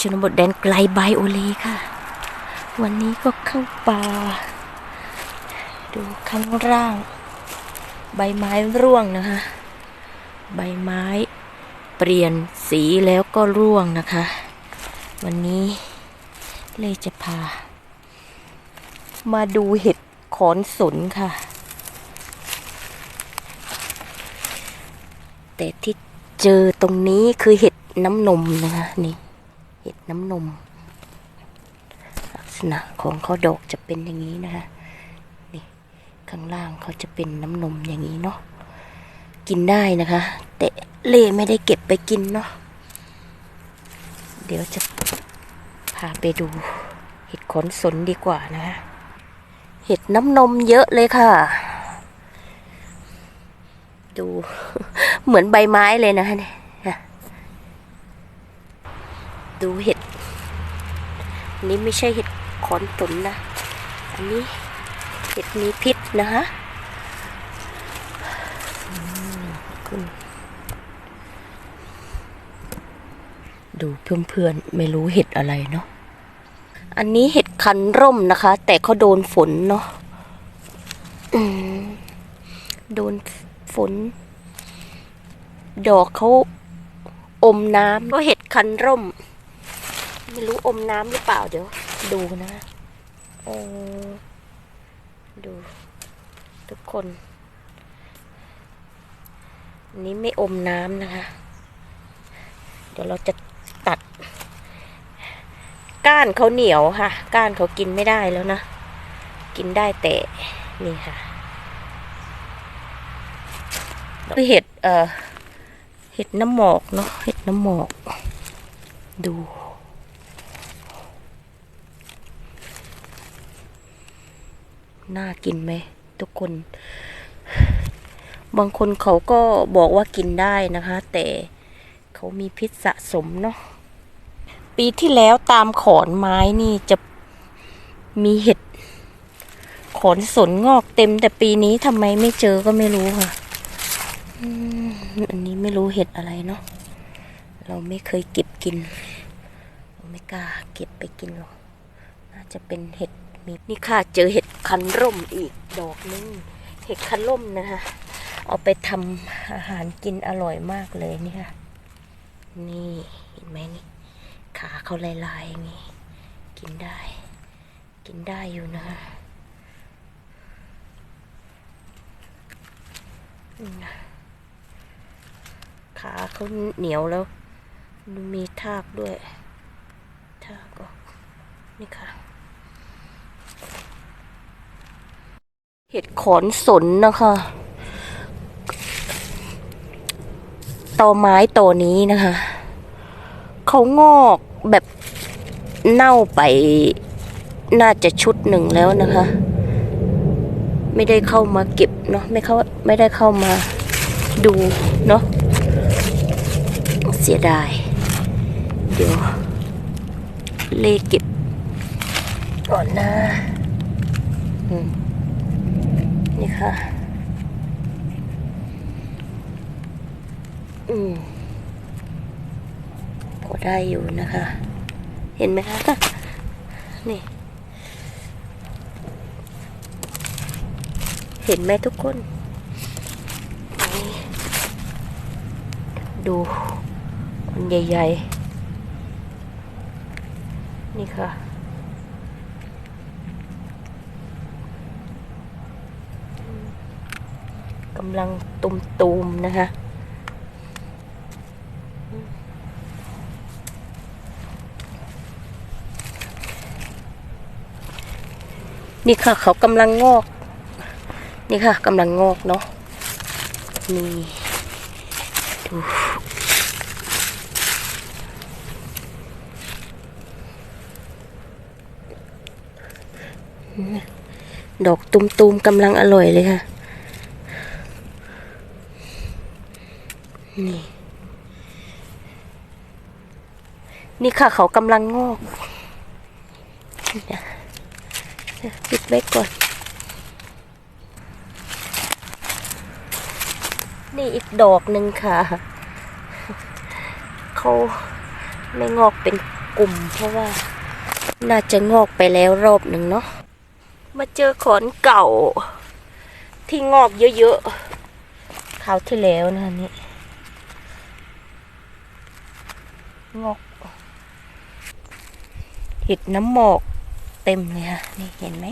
ชนบทแดนไกลไบโอเลค่ะ วันนี้ก็เข้าป่า ดูข้างล่าง ใบไม้ร่วงนะคะ ใบไม้เปลี่ยนสีแล้วก็ร่วงนะคะ วันนี้เลยจะพา มาดูเห็ดขอนสนค่ะ แต่ที่เจอตรงนี้คือเห็ดน้ำนมนะคะนี่ ห็ดน้ำนม ลักษณะของเขาดอกจะเป็นอย่างนี้นะคะนี่ข้างล่างเขาจะเป็นน้ำนมอย่างนี้เนาะกินได้นะคะ แต่เล่ไม่ได้เก็บไปกินเนาะเดี๋ยวจะพาไปดู เห็ดขนสนดีกว่านะคะเห็ดน้ำนมเยอะเลยค่ะ ดูเหมือนใบไม้เลยนะคะเนี่ยค่ะ ดูเห็ดอันนี้ไม่ใช่เห็ดขอนสนนะ อันนี้เห็ดมีพิษนะคะอืมคุณดูเพื่อนๆไม่รู้เห็ดอะไรเนาะ อันนี้เห็ดคันร่มนะคะ แต่เขาโดนฝนเนาะอืมโดนฝน ดอกเขาอมน้ำก็เห็ดคันร่ม ไม่รู้อมน้ำหรือเปล่าเดี๋ยว ดูนะโอ้ดูทุกคนนนี้ไม่อมน้ำนะคะ เดี๋ยวเราจะตัด ก้านเขาเหนียวค่ะ ก้านเขากินไม่ได้แล้วนะ กินได้แต่นี่ค่ะคือเห็ดเอ่อเห็ดน้ำหมอกเนาะเห็ดน้ำหมอก ดู น่ากินไหมทุกคน บางคนเขาก็บอกว่ากินได้นะคะ แต่เขามีพิษสะสมเนาะปีที่แล้วตามขอนไม้นี่จะมีเห็ด ขอนสนงอกเต็ม แต่ปีนี้ทำไมไม่เจอก็ไม่รู้ค่ะอันนี้ไม่รู้เห็ดอะไรเนาะเราไม่เคยเก็บกินเราไม่กล้าเก็บไปกินหรอก น่าจะเป็นเห็ด มีนี่ค่ะเจอเห็ดคันร่มอีกดอกนึงเห็ดคันร่มนะคะเอาไปทำอาหารกินอร่อยมากเลยนี่ค่ะนี่เห็นไหมนี่ขาเขาลายๆอย่างนี้กินได้ กินได้อยู่นะคะนี่นะขาเขาเหนียวแล้ว มีทากด้วย ทากก็นี่ค่ะ เห็ดขอนสนนะคะตอไม้ตัวนี้นะคะ เขางอกแบบเน่าไปน่าจะชุดหนึ่งแล้วนะคะ ไม่ได้เข้ามาเก็บเนาะไม่เข้าไม่ได้เข้ามาดูเนาะเสียดาย เดี๋ยว เลขเก็บก่อนนะอืม นี่ค่ะ อืมพอได้อยู่นะคะ เห็นไหมคะ นี่ เห็นไหมทุกคน ดูมันใหญ่ ๆ นี่ค่ะ กำลังตุมๆนะคะนี่ค่ะ เขากำลังงอก นี่ค่ะกำลังงอกเนาะนี่ดูดอกตุมๆกำลังอร่อยเลยค่ะ นี่ นี่ค่ะเขากำลังงอกปิดไว้ก่อน นี่อีกดอกหนึ่งค่ะ เขาไม่งอกเป็นกลุ่ม เพราะว่า น่าจะงอกไปแล้วรอบหนึ่งเนาะ มาเจอขอนเก่า ที่งอกเยอะๆคราวที่แล้วนะนี่ งอกเห็ดน้ำหมอกเต็มเลยค่ะนี่เห็นไหม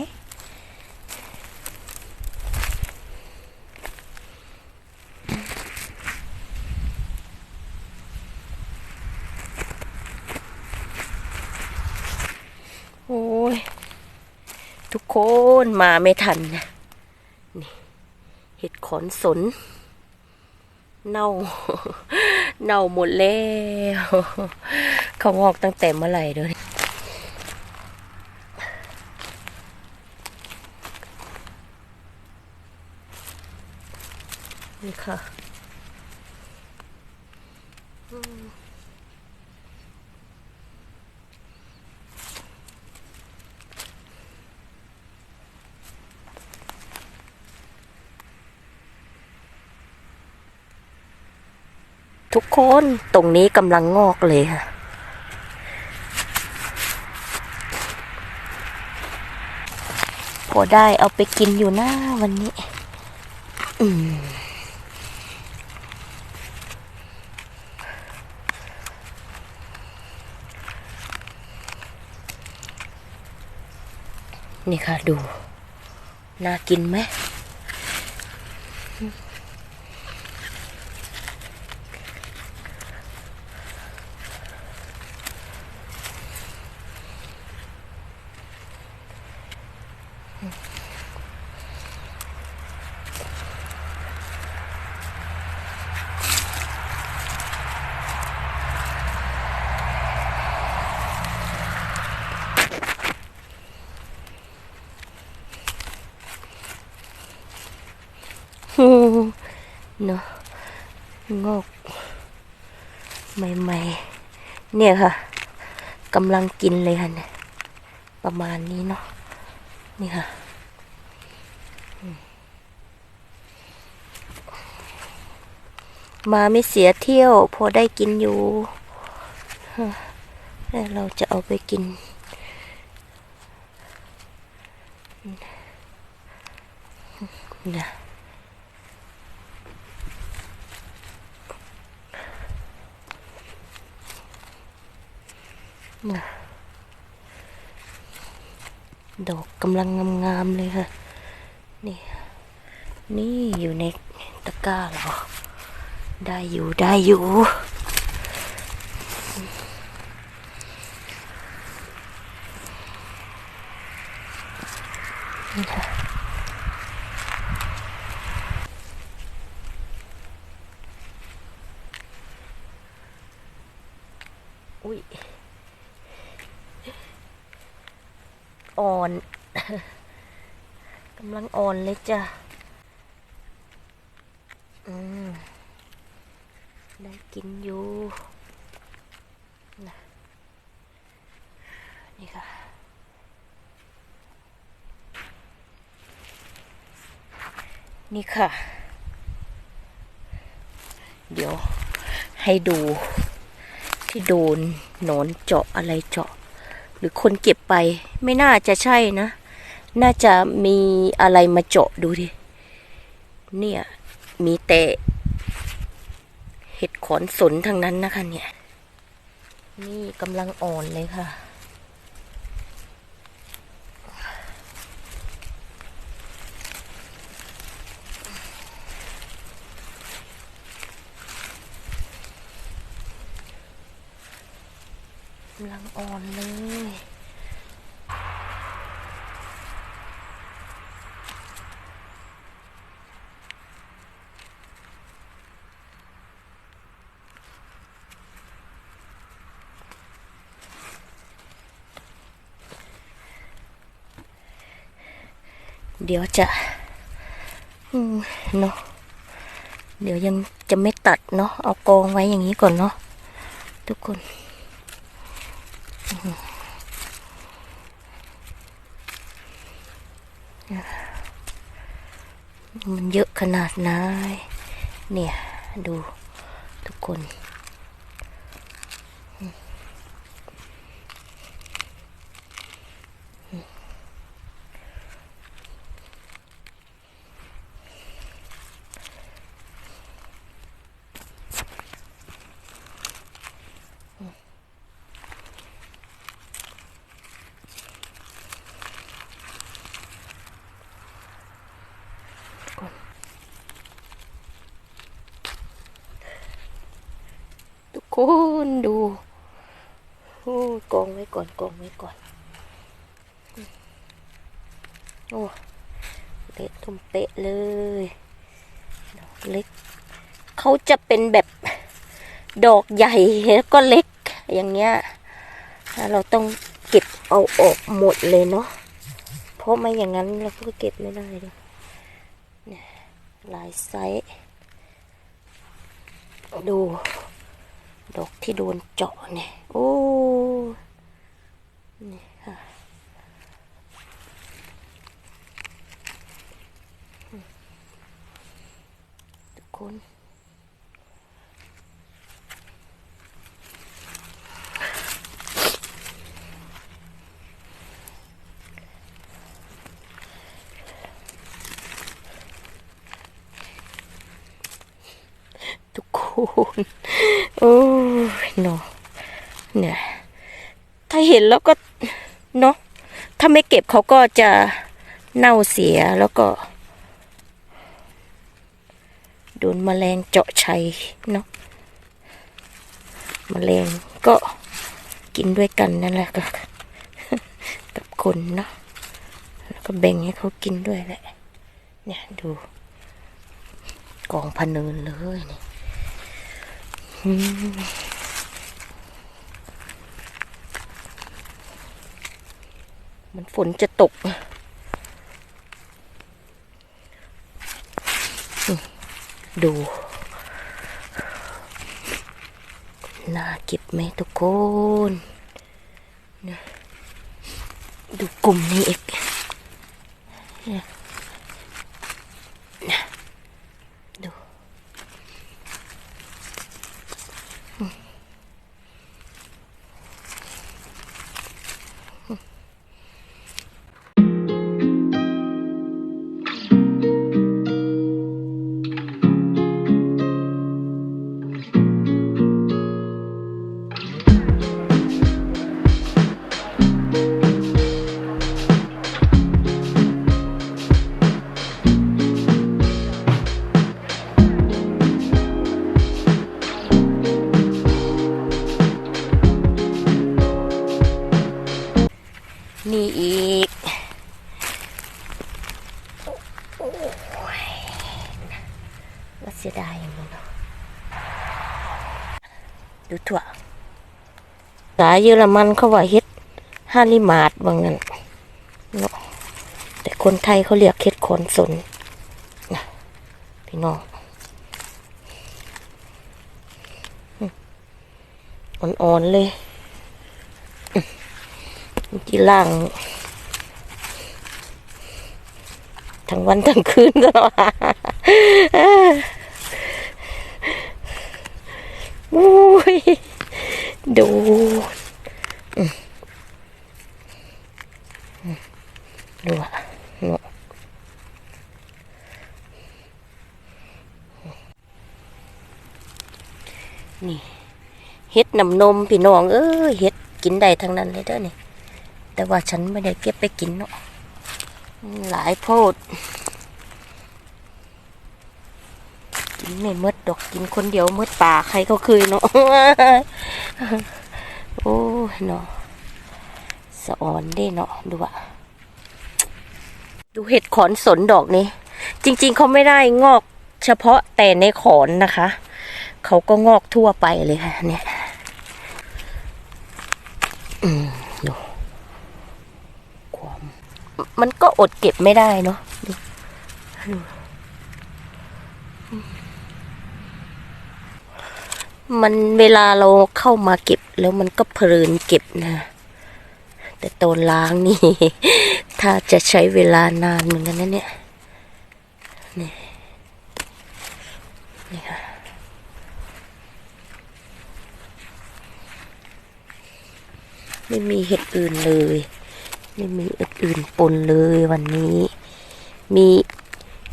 โอ้ย ทุกคนมาไม่ทันนะนี่เห็ดขอนสน เน่า เน่าหมดแล้วเขางอกตั้งแต่เมื่อไหร่เด้วยนี่ค่ะ ทุกคน ตรงนี้กำลังงอกเลยค่ะ พอได้เอาไปกินอยู่หน้าวันนี้ อืมนี่ค่ะดู น่ากินไหม อืมเนาะงอกใหม่ๆ เนี่ยค่ะกำลังกินเลยค่ะเนี่ยประมาณนี้เนาะนี่ค่ะมาไม่เสียเที่ยว พอได้กินอยู่แล้วเราจะเอาไปกิน นะ ดอกกำลังงามๆเลยค่ะ นี่ นี่อยู่ในตะกร้าเหรอ ได้อยู่ได้อยู่ นี่ค่ะ อุ้ย อ่อน กำลังอ่อน เลยจ้ะอืมได้กินอยู่นะนี่ค่ะนี่ค่ะ เดี๋ยวให้ดูที่โดนหนอนเจาะอะไรเจาะ หรือคนเก็บไปไม่น่าจะใช่นะ น่าจะมีอะไรมาเจาะดูดิ เนี่ย มีแต่เห็ดขอนสนทั้งนั้นนะคะเนี่ย นี่กำลังอ่อนเลยค่ะ กำลังอ่อนเลย เดี๋ยวจะเนาะเดี๋ยวยังจะไม่ตัดเนาะเอากองไว้อย่างนี้ก่อนเนาะทุกคนมันเยอะขนาดไหนเนี่ย ดูทุกคน คนดูโอ้กองไว้ ก่องไว้ก่อน โอ้เละทุ่มเตะเลย ดอกเล็ก เขาจะเป็นแบบดอกใหญ่แล้วก็เล็กอย่างเงี้ย เราต้องเก็บเอาออกหมดเลยเนาะ เพราะไม่อย่างนั้นเราก็เก็บไม่ได้เลยหลายไซส์ดู ดอกที่โดนเจาะเนี่ย โอ้นี่ค่ะ ทุก คนทุกคนโอ้ยเนาะเนี่ยถ้าเห็นแล้วก็ เนาะถ้าไม่เก็บเขาก็จะเน่าเสียแล้วก็ โดนแมลงเจาะชัยเนาะแมลงก็กินด้วยกันนั่นแหละกับกับคนเนาะแล้วก็แบ่งให้เขากินด้วยแหละ เนี่ยดูกองพเนินเลยนี่มมันฝนจะตกอืม ดู น่าเก็บไหมทุกคนดูกลุ่มนี้อีก ว่าเสียดายอย่างนี้เนาะดูถั่วสายเยอรมันเขาว่าเฮ็ดฮาลิมาดว่างั้นเนาะแต่คนไทยเขาเรียกเฮ็ดขนสนนะพี่น้องอ่อนๆเลยที่ล่างทั้งวันทั้งคืนก็ว่า อุ้ยดูดูอะเนาะนี่เฮ็ดน้ำนมพี่น้องเอ้ยเฮ็ดกินได้ทั้งนั้นเลยเด้อนี่แต่ว่าฉันไม่ได้เก็บไปกินเนาะหลายโพด กินไม่มดดอกกินคนเดียวมดป่าใครก็เคยเนาะโอ้เนาะสะอ่อนเด้เนาะดูอะดูเห็ดขอนสนดอกนี้ จริง ๆเขาไม่ได้งอกเฉพาะแต่ในขอนนะคะ เขาก็งอกทั่วไปเลยค่ะ เนี่ยอืมดูความมันก็อดเก็บไม่ได้เนาะดูดู มันเวลาเราเข้ามาเก็บแล้วมันก็เพลินเก็บนะ แต่ตอนล้างนี่ ถ้าจะใช้เวลานานเหมือนกันนะเนี่ยนี่นี่ค่ะไม่มีเห็ดอื่นเลย ไม่มีเห็ดอื่นปนเลยวันนี้ มี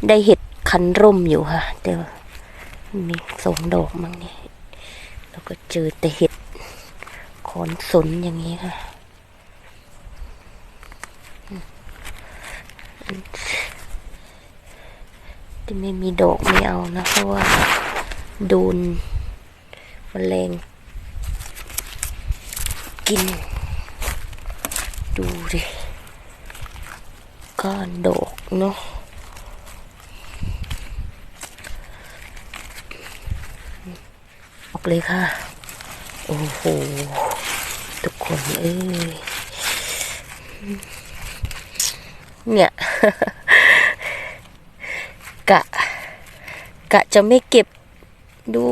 ได้เห็ดคันร่มอยู่ค่ะ เดี๋ยวมีสองดอกมั้งนี่ แล้วก็เจอแต่เห็ดขอนสนอย่างนี้ค่ะ ที่ไม่มีดอกไม่เอานะเพราะว่าโดนมแมลงกิน ดูดิก้านดอกเนาะ ออกเลยค่ะ โอ้โห ทุกคนเอ้ย เนี่ย กะ กะจะไม่เก็บดู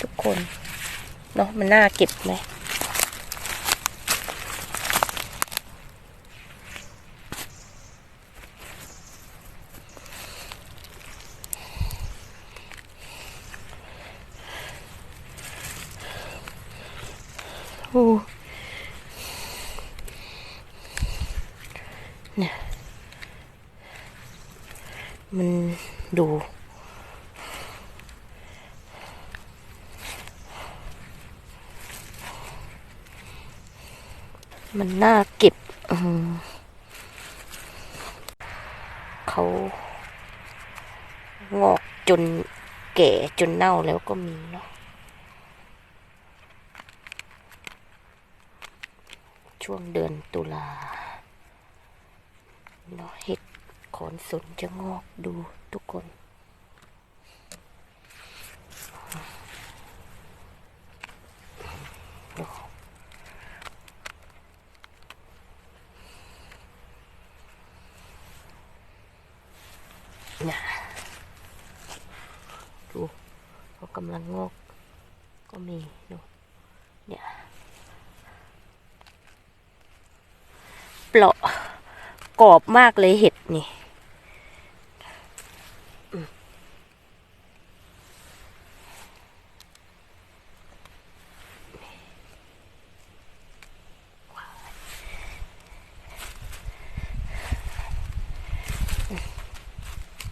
ทุกคน เนาะมันน่าเก็บไหม โอ้เนี่ย มันดู มันน่าเก็บเขางอกจนแก่จนเน่าแล้วก็มีเนาะช่วงเดือนตุลาเนาะเห็ดขอนสนจะงอกดูทุกคน นี่ยดูเขากำลังงอก ก็มีดูเนี่ยเปราะกรอบมากเลยเห็ดนี่อืม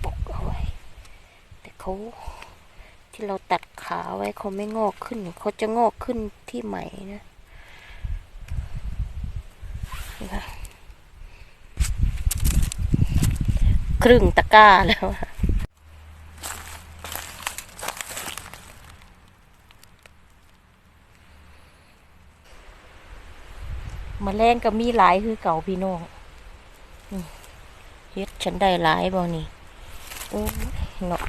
ปกเอาไว้ แต่เขาที่เราตัดขาไว้ เขาไม่งอกขึ้น เขาจะงอกขึ้นที่ใหม่นะนี่ค่ะครึ่งตะกร้าแล้วมาแรงก็มีหลายคือเก่าพี่น้องเฮ็ดฉันได้หลายบ่นี่ โอ้ยเนาะ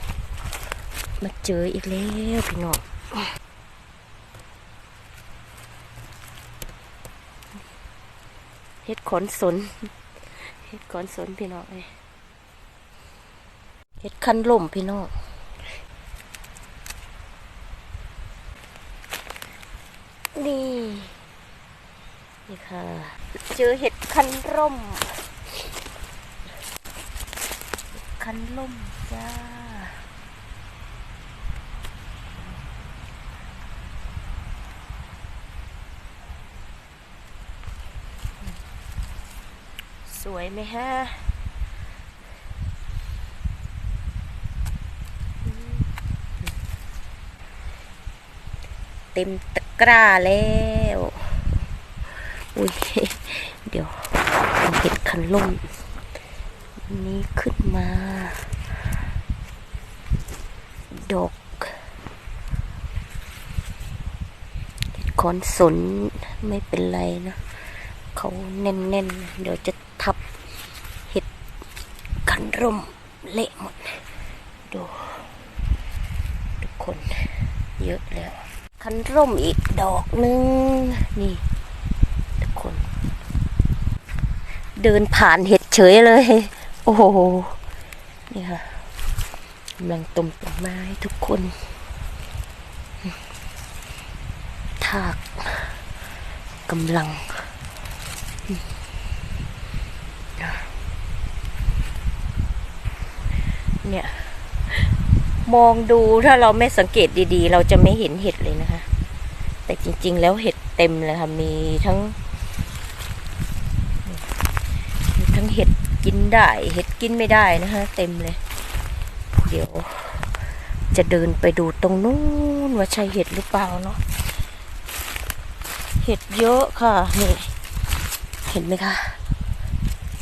มาเจออีกแล้วพี่น้อง เฮ็ดขนสนเฮ็ดขนสนพี่น้องเอ้ยเห็ดคันล่มพี่น้องนี่นี่ค่ะ เจอเห็ดคันร่ม คันล่มจ้า ส วยไหมฮะเต็มตะกร้าแล้ว อุ้ย เดี๋ยวเห็ดคันล่มนี้ขึ้นมา ดอกเห็ดคอนสนไม่เป็นไรนะ เขาแน่นๆ เดี๋ยวจะ ร่มเละหมด ดู ทุกคน เยอะแล้ว คันร่มอีกดอกหนึง นี่ ทุกคน เดินผ่านเห็ดเฉยเลย โอ้โห นี่ค่ะกำลังตมต้นไม้ทุกคนถากกำลัง เนี่ย มองดูถ้าเราไม่สังเกตดีๆ เราจะไม่เห็นเห็ดเลยนะคะ แต่จริง ๆ แล้วเห็ดเต็มเลยค่ะมีทั้งมีทั้งเห็ดกินได้ เห็ดกินไม่ได้นะคะ เต็มเลย เดี๋ยว จะเดินไปดูตรงนู้นว่าใช่เห็ดหรือเปล่าเนาะเห็ดเยอะค่ะนี่เห็นไหมคะ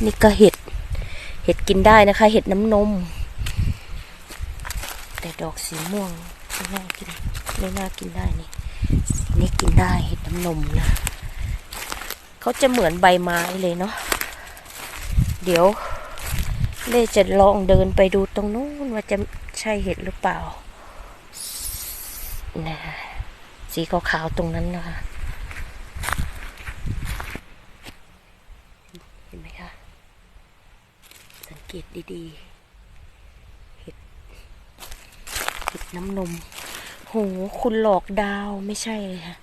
นี่ก็เห็ด เห็ดกินได้นะคะ เห็ดน้ำนม แต่ดอกสีม่วงไม่น่ากินไม่น่ากินได้นี่นี่กินได้เห็ดน้ำนมนะเขาจะเหมือนใบไม้เลยเนาะเดี๋ยวเล่จะลองเดินไปดูตรงนู้นว่าจะใช่เห็ดหรือเปล่านะสีขาวๆตรงนั้นนะคะเห็นไหมคะสังเกตดีๆ เห็ด เห็ด น้ำนม โห คุณหลอกดาวไม่ใช่เลยค่ะ